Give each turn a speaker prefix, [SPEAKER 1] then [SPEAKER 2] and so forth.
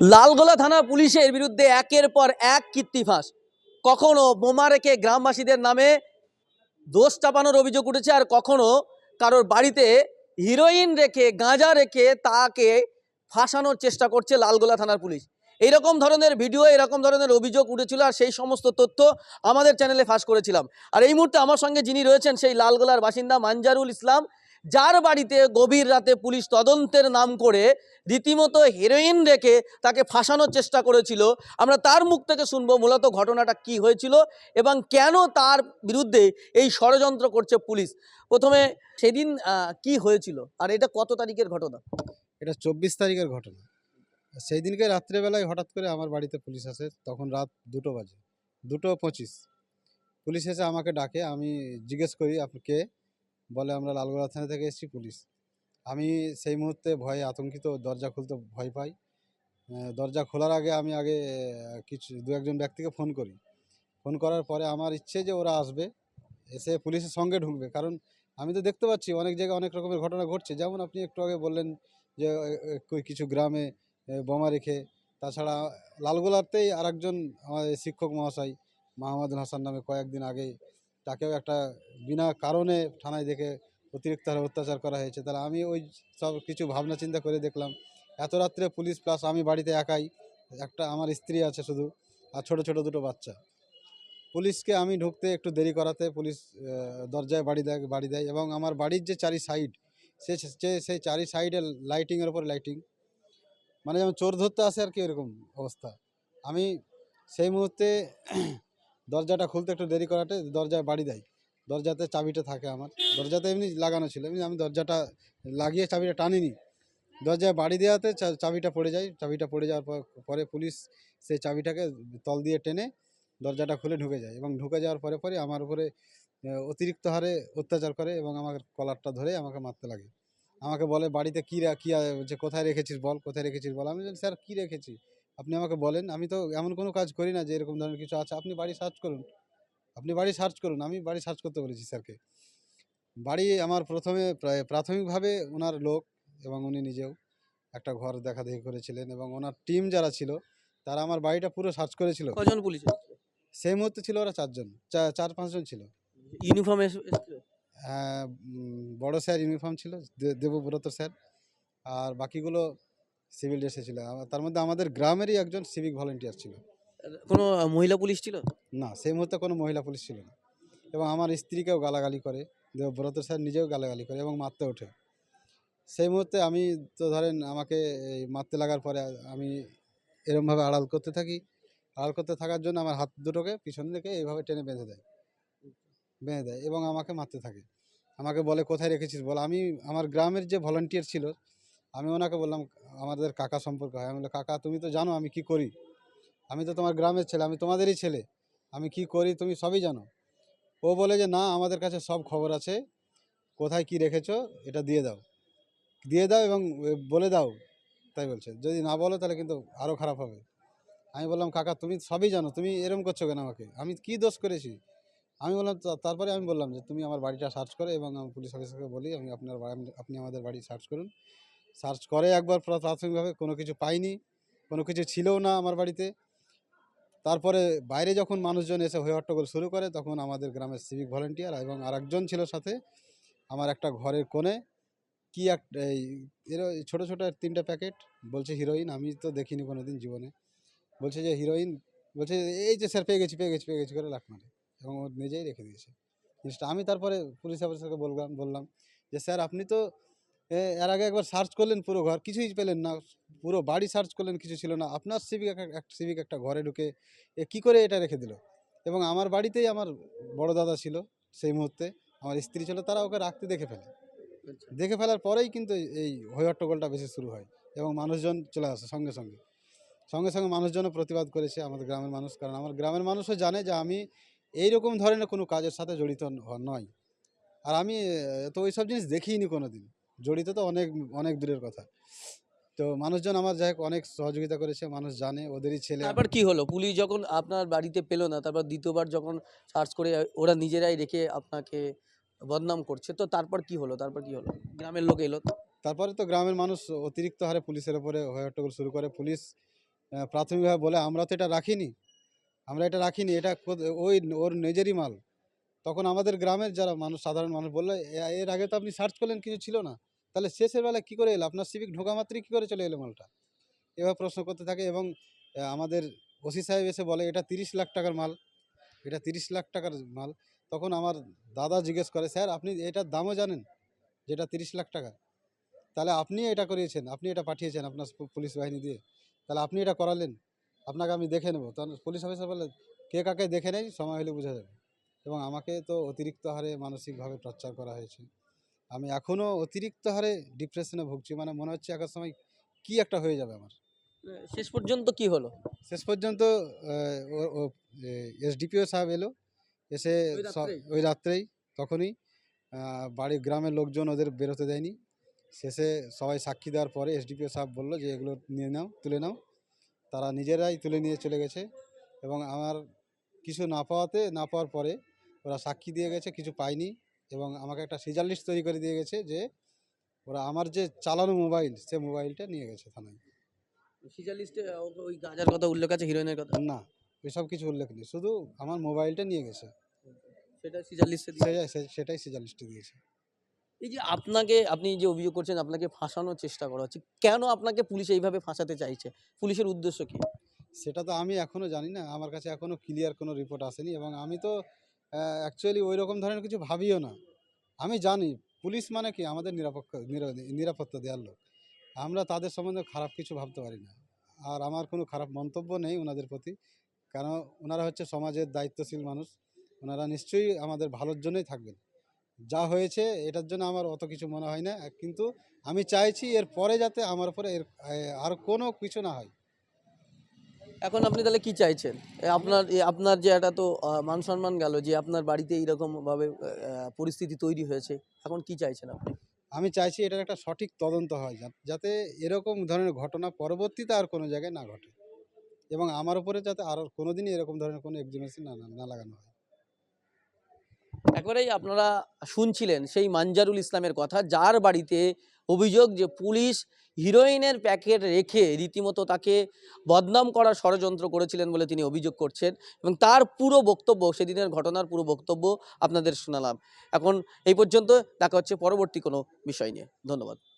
[SPEAKER 1] লালগোলা থানা পুলিশের বিরুদ্ধে একের পর এক কীর্তিফাস। কখনো বোমা রেখে গ্রামবাসীদের নামে দোষ চাপানোর অভিযোগ উঠেছে আর কখনো কারোর বাড়িতে হিরোইন রেখে, গাঁজা রেখে তাকে ফাঁসানোর চেষ্টা করছে লালগোলা থানার পুলিশ। এইরকম ধরনের ভিডিও, এরকম ধরনের অভিযোগ উঠেছিল আর সেই সমস্ত তথ্য আমাদের চ্যানেলে ফাঁস করেছিলাম। আর এই মুহূর্তে আমার সঙ্গে যিনি রয়েছেন সেই লালগোলার বাসিন্দা মানজারুল ইসলাম। যার বাড়িতে গভীর রাতে পুলিশ তদন্তের নাম করে রীতিমতো হেরোইন রেখে তাকে ফাঁসানোর চেষ্টা করেছিল। আমরা তার মুখ থেকে শুনব মূলত ঘটনাটা কি হয়েছিল এবং কেন তার বিরুদ্ধে এই ষড়যন্ত্র করছে পুলিশ। প্রথমে সেদিন কি হয়েছিল আর এটা কত তারিখের ঘটনা?
[SPEAKER 2] এটা চব্বিশ তারিখের ঘটনা। সেই দিনকে রাত্রেবেলায় হঠাৎ করে আমার বাড়িতে পুলিশ আসে, তখন রাত দুটো বাজে, দুটো পঁচিশ। পুলিশ এসে আমাকে ডাকে, আমি জিজ্ঞেস করি, আপনি কে? বলে, আমরা লালগোলা থানা থেকে এসেছি, পুলিশ। আমি সেই মুহূর্তে ভয়ে আতঙ্কিত, দরজা খুলতে ভয় পাই। দরজা খোলার আগে আমি আগে কিছু, দু একজন ব্যক্তিকে ফোন করি। ফোন করার পরে আমার ইচ্ছে যে ওরা আসবে, এসে পুলিশের সঙ্গে ঢুকবে। কারণ আমি তো দেখতে পাচ্ছি, অনেক জায়গায় অনেক রকমের ঘটনা ঘটছে। যেমন আপনি একটু আগে বললেন যে কিছু গ্রামে বোমা রেখে, তাছাড়া লালগোলাতেই আরেকজন আমাদের শিক্ষক মহাশয়, মাহমুদুল হাসান নামে কয়েকদিন আগে তাকেও একটা বিনা কারণে থানায় দেখে অতিরিক্ত হারে অত্যাচার করা হয়েছে। তাহলে আমি ওই সব কিছু ভাবনা চিন্তা করে দেখলাম, এত রাত্রে পুলিশ প্লাস আমি বাড়িতে একাই, একটা আমার স্ত্রী আছে শুধু, আর ছোট ছোট দুটো বাচ্চা। পুলিশকে আমি ঢুকতে একটু দেরি করাতে পুলিশ দরজায় বাড়ি দেয় বাড়ি দেয় এবং আমার বাড়ির যে চারি সাইড সে সেই চারি সাইডে লাইটিংয়ের উপর লাইটিং মানে যেমন চোর ধরতে আসে আর কি এরকম অবস্থা। আমি সেই মুহূর্তে দরজাটা খুলতে একটু দেরি করাতে দরজায় বাড়ি দেয়। দরজাতে চাবিটা থাকে আমার। দরজাতে এমনি লাগানো ছিল। এমনি আমি দরজাটা লাগিয়ে চাবিটা টানিনি। দরজায় বাড়ি দেওয়াতে চাবিটা পড়ে যায়। চাবিটা পড়ে যাওয়ার পর পুলিশ সেই চাবিটাকে তল দিয়ে টেনে দরজাটা খুলে ঢুকে যায় এবং ঢুকে যাওয়ার পরে পরে আমার উপরে অতিরিক্ত হারে অত্যাচার করে এবং আমার কলারটা ধরে আমাকে মারতে লাগে। আমাকে বলে, বাড়িতে কী কী যে কোথায় রেখেছিস বল? কোথায় রেখেছিস বল? আমি স্যার, কী রেখেছি? আপনি আমাকে বলেন আমি তো এমন কোনো কাজ করি না যে এরকম ধরনের কিছু আছে। আপনি বাড়ি সার্চ করুন। আপনি বাড়ি সার্চ করুন। আমি বাড়ি সার্চ করতে বলেছি স্যারকে বাড়ি আমার প্রথমে প্রায় প্রাথমিকভাবে ওনার লোক এবং উনি নিজেও একটা ঘর দেখা দেখি করেছিলেন এবং ওনার টিম যারা ছিল তারা আমার বাড়িটা পুরো সার্চ করেছিল।
[SPEAKER 1] কজন পুলিশ
[SPEAKER 2] সেই মুহূর্তে ছিল ওরা চারজন চা- চার পাঁচজন ছিল।
[SPEAKER 1] ইউনিফর্মে
[SPEAKER 2] হ্যাঁ, বড় স্যার ইউনিফর্ম ছিল দেবব্রত স্যার আর বাকিগুলো সিভিল ড্রেসে ছিল। তার মধ্যে আমাদের গ্রামেরই একজন সিভিক ভলেন্টিয়ার ছিল।
[SPEAKER 1] কোনো মহিলা পুলিশ ছিল?
[SPEAKER 2] না সেই মুহূর্তে কোনো মহিলা পুলিশ ছিল না। এবং আমার স্ত্রীকেও গালাগালি করে দেবব্রত স্যার নিজেও গালাগালি করে এবং মারতে ওঠে। সেই মুহূর্তে আমি তো ধরেন আমাকে এই মারতে লাগার পরে আমি এরমভাবে আড়াল করতে থাকি। আড়াল করতে থাকার জন্য আমার হাত দুটোকে পিছন দিকে এইভাবে টেনে বেঁধে দেয়। বেঁধে দেয় এবং আমাকে মারতে থাকে। আমাকে বলে কোথায় রেখেছিস? বল আমি আমার গ্রামের যে ভলান্টিয়ার ছিল আমি ওনাকে বললাম, আমাদের কাকা সম্পর্ক হয়। আমি বললাম, কাকা, তুমি তো জানো আমি কি করি। আমি তো তোমার গ্রামের ছেলে, আমি তোমাদেরই ছেলে। আমি কি করি তুমি সবই জানো। ও বলে যে, না, আমাদের কাছে সব খবর আছে। কোথায় কি রেখেছো, এটা দিয়ে দাও। দিয়ে দাও এবং বলে দাও, তাই বলছে। যদি না বলো, তাহলে কিন্তু আরও খারাপ হবে। আমি বললাম, কাকা, তুমি সবই জানো, তুমি এরম করছ কেন আমাকে? আমি কি দোষ করেছি? আমি বললাম, "তা- তারপরে আমি বললাম যে, তুমি আমার বাড়িটা সার্চ করো এবং পুলিশ অফিসারকে বলি, আমি আপনার আপনি আমাদের বাড়ি সার্চ করুন। সার্চ করে একবার প্রা- প্রাথমিকভাবে কোনো কিছু পাইনি, কোনো কিছু ছিলও না আমার বাড়িতে। তারপরে বাইরে যখন মানুষজন এসে হয়ে হট্টগোল শুরু করে, তখন আমাদের গ্রামের সিভিক ভলেন্টিয়ার এবং আরেকজন ছিল সাথে, আমার একটা ঘরের কোণে, কি এক, এই ছোটো ছোটো তিনটে প্যাকেট, বলছে হিরোইন আমি তো দেখিনি কোনো দিন জীবনে। বলছে যে হিরোইন বলছে এই যে স্যার পেয়ে গেছি পেয়ে গেছি পেয়ে গেছি করে মারে এবং ও নিজেই রেখে দিয়েছে। জিনিসটা আমি তারপরে পুলিশ অফিসারকে বললাম বললাম যে স্যার আপনি তো এর আগে একবার সার্চ করলেন পুরো ঘর কিছুই পেলেন না। পুরো বাড়ি সার্চ করলেন কিছু ছিল না। আপনার সিভিক একটা সিভিক একটা ঘরে ঢুকে এ কী করে এটা রেখে দিল? এবং আমার বাড়িতেই আমার বড় দাদা ছিল সেই মুহূর্তে আমার স্ত্রী ছিল তারা ওকে রাখতে দেখে ফেলে। দেখে ফেলার পরেই কিন্তু এই- হই হট্টগোলটা বেশি শুরু হয় এবং মানুষজন চলে আসে সঙ্গে সঙ্গে। সঙ্গে সঙ্গে মানুষজনও প্রতিবাদ করেছে আমাদের গ্রামের মানুষ কারণ আমার গ্রামের মানুষও জানে যে আমি এই রকম ধরনের কোনো কাজের সাথে জড়িত নয়। আর আমি তো ওইসব জিনিস দেখিনি কোনো দিন জড়িত তো অনেক অনেক দূরের কথা। তো মানুষজন আমার যাই হোক অনেক সহযোগিতা করেছে মানুষ জানে ওদেরই ছেলে।
[SPEAKER 1] তারপর কি হলো? পুলিশ যখন আপনার বাড়িতে পেল না তারপর দ্বিতীয়বার যখন সার্চ করে ওরা নিজেরাই রেখে আপনাকে বদনাম করছে তো তারপর কি হলো? তারপর কি হলো? গ্রামের লোক এলো
[SPEAKER 2] তারপরে তো গ্রামের মানুষ অতিরিক্ত হারে পুলিশের ওপরে হয়ে হট্টগোল শুরু করে। পুলিশ প্রাথমিকভাবে বলে আমরা তো এটা রাখিনি। আমরা এটা রাখিনি এটা ওই ওর নিজেরই মাল। তখন আমাদের গ্রামের যারা মানুষ সাধারণ মানুষ বলল এর আগে তো আপনি সার্চ করলেন কিছু ছিল না? তাহলে শেষের বেলায় কী করে এলো? আপনার সিভিক ঢোকা মাত্রই কী করে চলে এলো মালটা? এভাবে প্রশ্ন করতে থাকে এবং আমাদের ওসি সাহেব এসে বলে, এটা তিরিশ লাখ টাকার মাল। এটা তিরিশ লাখ টাকার মাল। তখন আমার দাদা জিজ্ঞেস করে, স্যার, আপনি এটার দামও জানেন? যেটা তিরিশ লাখ টাকা তাহলে আপনি এটা করিয়েছেন, আপনি এটা পাঠিয়েছেন আপনার পুলিশ বাহিনী দিয়ে। তাহলে আপনি এটা করালেন, আপনাকে আমি দেখে নেব। তখন পুলিশ অফিসার বলে, কে কাকে দেখে নেই সময় হলে বোঝা যাবে। এবং আমাকে তো অতিরিক্ত হারে মানসিকভাবে টর্চার করা হয়েছে। আমি এখনও অতিরিক্ত হারে ডিপ্রেশনে ভুগছি। মানে মনে হচ্ছে এক সময় কি একটা হয়ে যাবে আমার।
[SPEAKER 1] শেষ পর্যন্ত কি হলো?
[SPEAKER 2] শেষ পর্যন্ত এসডিপিও সাহেব এলো। এসে
[SPEAKER 1] ওই
[SPEAKER 2] সব-
[SPEAKER 1] রাত্রেই?
[SPEAKER 2] ওই রাত্রেই তখনই বাড়ির গ্রামের লোকজন ওদের বেরোতে দেয়নি। শেষে সবাই সাক্ষী দেওয়ার পরে এসডিপিও সাহেব বলল যে এগুলো নিয়ে নাও তুলে নাও। তারা নিজেরাই তুলে নিয়ে চলে গেছে এবং আমার কিছু না পাওয়াতে না পাওয়ার পরে ওরা সাক্ষী দিয়ে গেছে কিছু পায়নি। এবং আমাকে একটা সিজার লিস্ট তৈরি করে দিয়ে গেছে যে ওরা আমার যে চালানো মোবাইল সে মোবাইলটা নিয়ে গেছে থানায়।
[SPEAKER 1] সিজার লিস্টে ওই গাঁজার কথা উল্লেখ আছে হিরোইনের কথা?
[SPEAKER 2] না ওইসব কিছু উল্লেখ নেই শুধু আমার মোবাইলটা নিয়ে গেছে।
[SPEAKER 1] সেটা সিজার লিস্টে
[SPEAKER 2] সেটাই সিজার লিস্টে দিয়েছে।
[SPEAKER 1] এই যে আপনাকে আপনি যে অভিযোগ করছেন আপনাকে ফাঁসানোর চেষ্টা করা হচ্ছে কেন আপনাকে পুলিশ এইভাবে ফাঁসাতে চাইছে? পুলিশের উদ্দেশ্য কি?
[SPEAKER 2] সেটা তো আমি এখনও জানি না আমার কাছে এখনও ক্লিয়ার কোনো রিপোর্ট আসেনি এবং আমি তো অ্যাকচুয়ালি ওই রকম ধরনের কিছু ভাবিও না। আমি জানি, পুলিশ মানে কি? আমাদের নিরাপত্তা নিরা- নিরাপত্তা দেওয়ার লোক। আমরা তাদের সম্বন্ধে খারাপ কিছু ভাবতে পারি না। আর আমার কোনো খারাপ মন্তব্য নেই ওনাদের প্রতি। কারণ ওনারা হচ্ছে সমাজের দায়িত্বশীল মানুষ। ওনারা নিশ্চয়ই আমাদের ভালোর জন্যই থাকবেন। যা হয়েছে, এটার জন্য আমার অত কিছু মনে হয় না। কিন্তু আমি চাইছি এর পরে যাতে আমার উপরে এর আর কোনো কিছু না হয়।
[SPEAKER 1] এখন আপনি তাহলে কি চাইছেন? আপনার আপনার যে একটা তো মান সম্মান গেল যে আপনার বাড়িতে এইরকম ভাবে পরিস্থিতি তৈরি হয়েছে এখন কি চাইছেন আপনি?
[SPEAKER 2] আমি চাইছি এটার একটা সঠিক তদন্ত হয় যাতে এরকম ধরনের ঘটনা পরবর্তীতে আর কোনো জায়গায় না ঘটে এবং আমার উপরে যাতে আর কোনোদিনই এরকম ধরনের কোনো এক্সিবিশন না- না লাগানো হয়।
[SPEAKER 1] একবারেই আপনারা শুনছিলেন সেই মানজারুল ইসলামের কথা যার বাড়িতে অভিযোগ যে পুলিশ হিরোইনের প্যাকেট রেখে রীতিমতো তাকে বদনাম করার ষড়যন্ত্র করেছিলেন বলে তিনি অভিযোগ করছেন এবং তার পুরো বক্তব্য, সেদিনের ঘটনার পুরো বক্তব্য আপনাদের শোনালাম। এখন এই পর্যন্ত দেখা হচ্ছে পরবর্তী কোনো বিষয় নিয়ে। ধন্যবাদ।